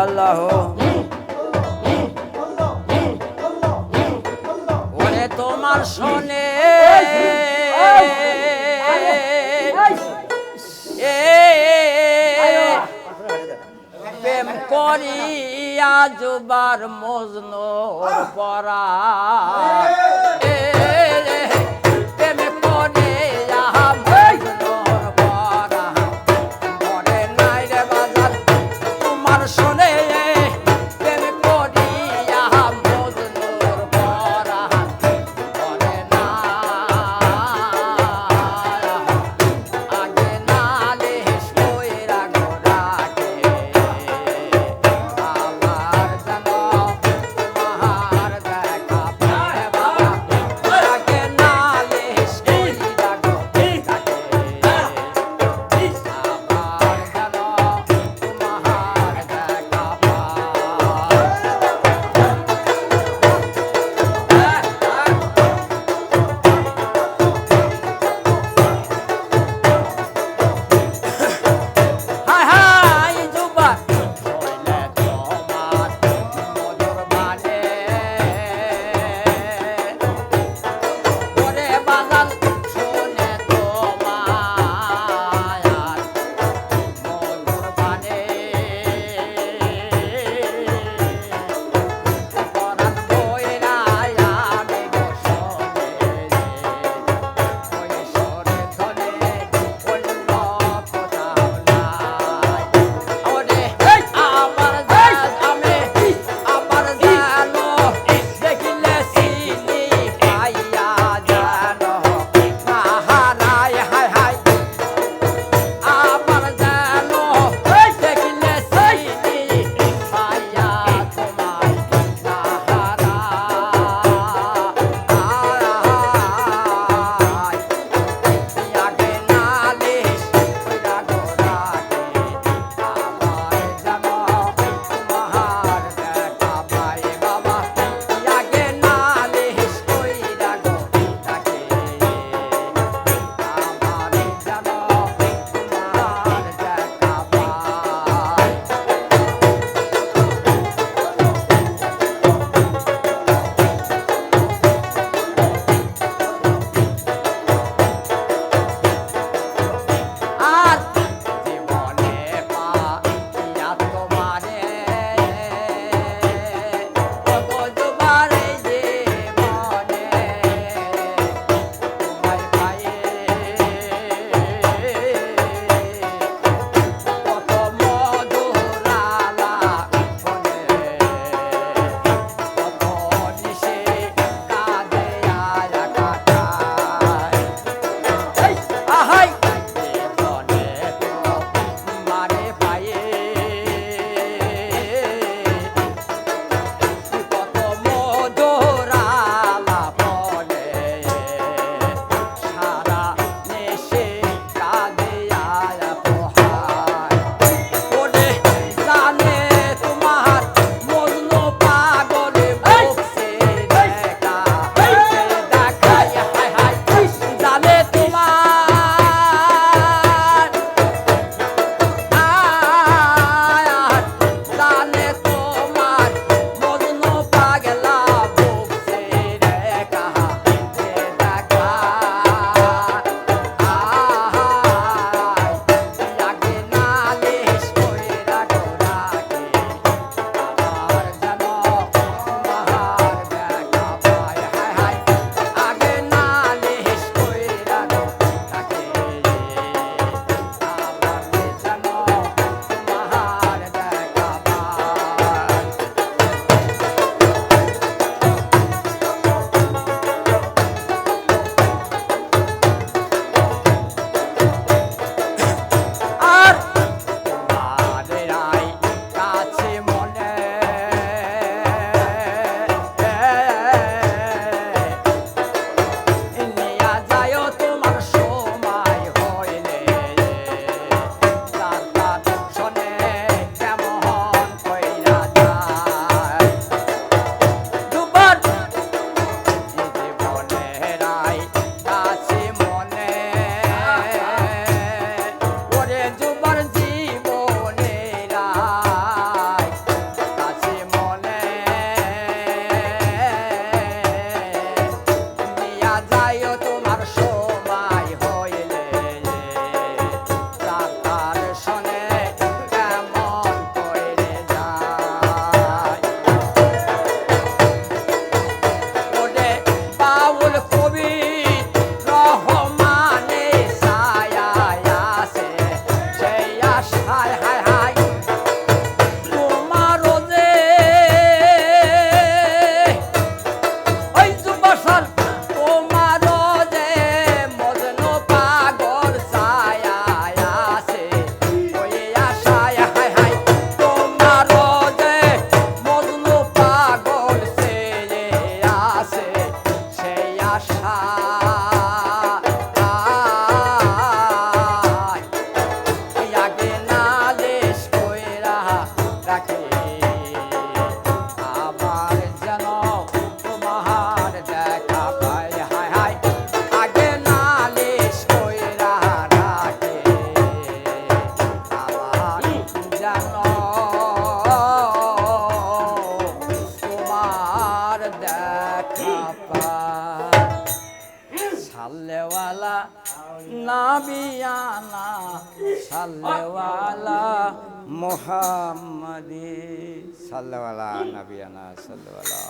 আল্লাহ ওরে তোমার শোনে। প্রেম করিয়া যুবার মজনো পরা। সাল্লেওয়ালা নাবিয়ানা সাল্লেওয়ালা মোহাম্মদী সাল্লেওয়ালা নাবিয়ানা সাল্লেওয়ালা